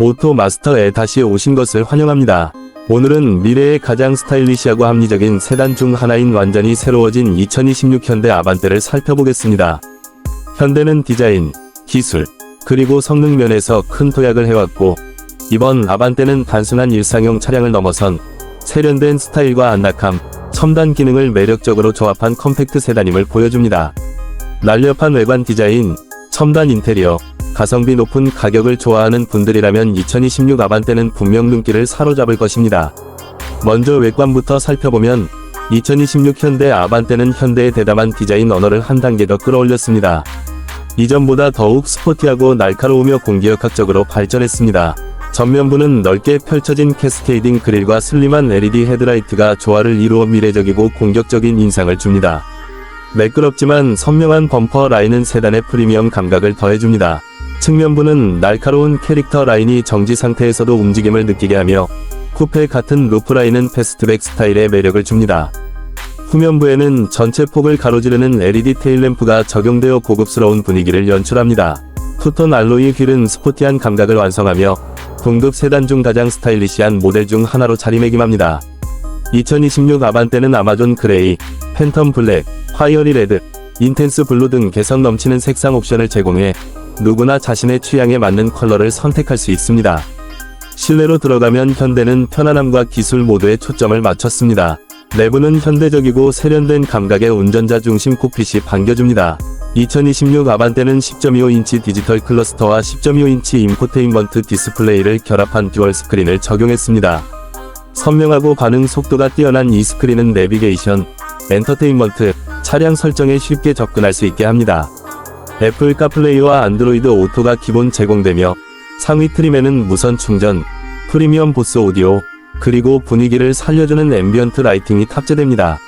오토 마스터에 다시 오신 것을 환영합니다. 오늘은 미래의 가장 스타일리시하고 합리적인 세단 중 하나인 완전히 새로워진 2026 현대 아반떼를 살펴보겠습니다. 현대는 디자인, 기술, 그리고 성능 면에서 큰 도약을 해왔고, 이번 아반떼는 단순한 일상용 차량을 넘어선 세련된 스타일과 안락함, 첨단 기능을 매력적으로 조합한 컴팩트 세단임을 보여줍니다. 날렵한 외관 디자인, 첨단 인테리어, 가성비 높은 가격을 좋아하는 분들이라면 2026 아반떼는 분명 눈길을 사로잡을 것입니다. 먼저 외관부터 살펴보면 2026 현대 아반떼는 현대의 대담한 디자인 언어를 한 단계 더 끌어올렸습니다. 이전보다 더욱 스포티하고 날카로우며 공기역학적으로 발전했습니다. 전면부는 넓게 펼쳐진 캐스케이딩 그릴과 슬림한 LED 헤드라이트가 조화를 이루어 미래적이고 공격적인 인상을 줍니다. 매끄럽지만 선명한 범퍼 라인은 세단의 프리미엄 감각을 더해줍니다. 측면부는 날카로운 캐릭터 라인이 정지 상태에서도 움직임을 느끼게 하며 쿠페 같은 루프 라인은 패스트백 스타일의 매력을 줍니다. 후면부에는 전체 폭을 가로지르는 LED 테일램프가 적용되어 고급스러운 분위기를 연출합니다. 투톤 알로이 휠은 스포티한 감각을 완성하며 동급 세단 중 가장 스타일리시한 모델 중 하나로 자리매김합니다. 2026 아반떼는 아마존 그레이, 팬텀 블랙, 화이어리 레드, 인텐스 블루 등 개성 넘치는 색상 옵션을 제공해 누구나 자신의 취향에 맞는 컬러를 선택할 수 있습니다. 실내로 들어가면 현대는 편안함과 기술 모두에 초점을 맞췄습니다. 내부는 현대적이고 세련된 감각의 운전자 중심 콕핏이 반겨줍니다. 2026 아반떼는 10.25인치 디지털 클러스터와 10.25인치 인포테인먼트 디스플레이를 결합한 듀얼 스크린을 적용했습니다. 선명하고 반응 속도가 뛰어난 이 스크린은 내비게이션, 엔터테인먼트, 차량 설정에 쉽게 접근할 수 있게 합니다. 애플 카플레이와 안드로이드 오토가 기본 제공되며 상위 트림에는 무선 충전, 프리미엄 보스 오디오, 그리고 분위기를 살려주는 앰비언트 라이팅이 탑재됩니다.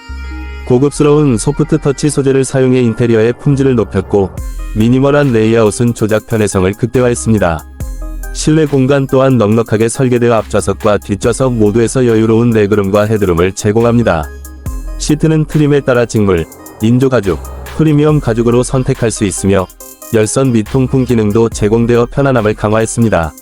고급스러운 소프트 터치 소재를 사용해 인테리어의 품질을 높였고 미니멀한 레이아웃은 조작 편의성을 극대화했습니다. 실내 공간 또한 넉넉하게 설계되어 앞좌석과 뒷좌석 모두에서 여유로운 레그룸과 헤드룸을 제공합니다. 시트는 트림에 따라 직물, 인조 가죽, 프리미엄 가죽으로 선택할 수 있으며 열선 및 통풍 기능도 제공되어 편안함을 강화했습니다.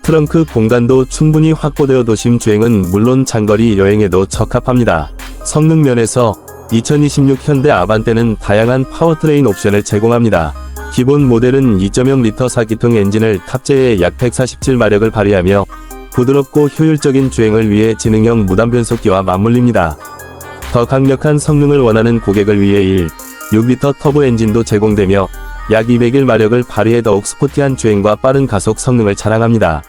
트렁크 공간도 충분히 확보되어 도심 주행은 물론 장거리 여행에도 적합합니다. 성능 면에서 2026 현대 아반떼는 다양한 파워트레인 옵션을 제공합니다. 기본 모델은 2.0리터 4기통 엔진을 탑재해 약 147마력을 발휘하며 부드럽고 효율적인 주행을 위해 지능형 무단 변속기와 맞물립니다. 더 강력한 성능을 원하는 고객을 위해 1, 6리터 터보 엔진도 제공되며 약 201마력을 발휘해 더욱 스포티한 주행과 빠른 가속 성능을 자랑합니다.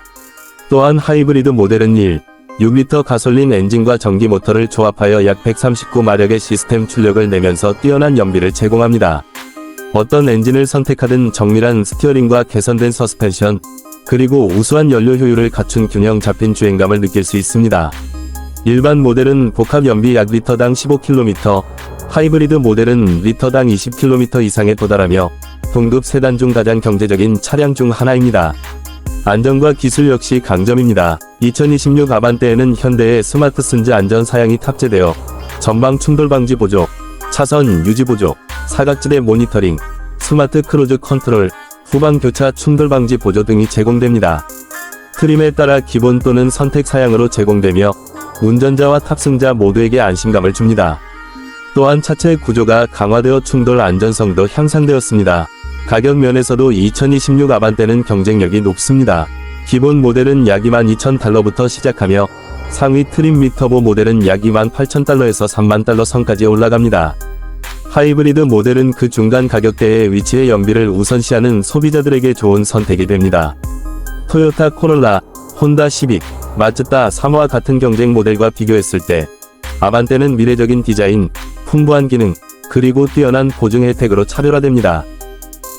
또한 하이브리드 모델은 1, 6리터 가솔린 엔진과 전기 모터를 조합하여 약 139마력의 시스템 출력을 내면서 뛰어난 연비를 제공합니다. 어떤 엔진을 선택하든 정밀한 스티어링과 개선된 서스펜션, 그리고 우수한 연료 효율을 갖춘 균형 잡힌 주행감을 느낄 수 있습니다. 일반 모델은 복합 연비 약 리터당 15km, 하이브리드 모델은 리터당 20km 이상에 도달하며 동급 세단 중 가장 경제적인 차량 중 하나입니다. 안전과 기술 역시 강점입니다. 2026 아반떼에는 현대의 스마트 순지 안전 사양이 탑재되어 전방 충돌 방지 보조, 차선 유지 보조, 사각지대 모니터링, 스마트 크루즈 컨트롤, 후방 교차 충돌 방지 보조 등이 제공됩니다. 트림에 따라 기본 또는 선택 사양으로 제공되며 운전자와 탑승자 모두에게 안심감을 줍니다. 또한 차체 구조가 강화되어 충돌 안전성도 향상되었습니다. 가격 면에서도 2026 아반떼는 경쟁력이 높습니다. 기본 모델은 약 22,000달러부터 시작하며 상위 트림 및 터보 모델은 약 28,000달러에서 3만 달러 선까지 올라갑니다. 하이브리드 모델은 그 중간 가격대의 위치해 연비를 우선시하는 소비자들에게 좋은 선택이 됩니다. 토요타 코롤라, 혼다 시빅, 마츠다 3와 같은 경쟁 모델과 비교했을 때 아반떼는 미래적인 디자인, 풍부한 기능, 그리고 뛰어난 보증 혜택으로 차별화됩니다.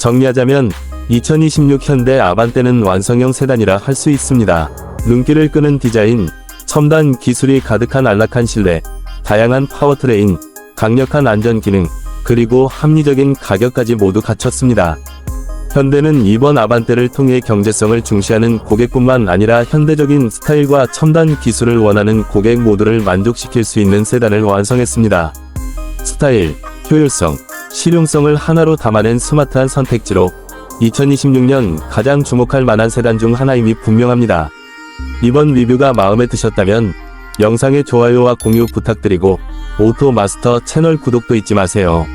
정리하자면 2026 현대 아반떼는 완성형 세단이라 할 수 있습니다. 눈길을 끄는 디자인, 첨단 기술이 가득한 안락한 실내, 다양한 파워트레인, 강력한 안전 기능, 그리고 합리적인 가격까지 모두 갖췄습니다. 현대는 이번 아반떼를 통해 경제성을 중시하는 고객뿐만 아니라 현대적인 스타일과 첨단 기술을 원하는 고객 모두를 만족시킬 수 있는 세단을 완성했습니다. 스타일, 효율성, 실용성을 하나로 담아낸 스마트한 선택지로 2026년 가장 주목할 만한 세단 중 하나임이 분명합니다. 이번 리뷰가 마음에 드셨다면 영상의 좋아요와 공유 부탁드리고 오토 마스터 채널 구독도 잊지 마세요.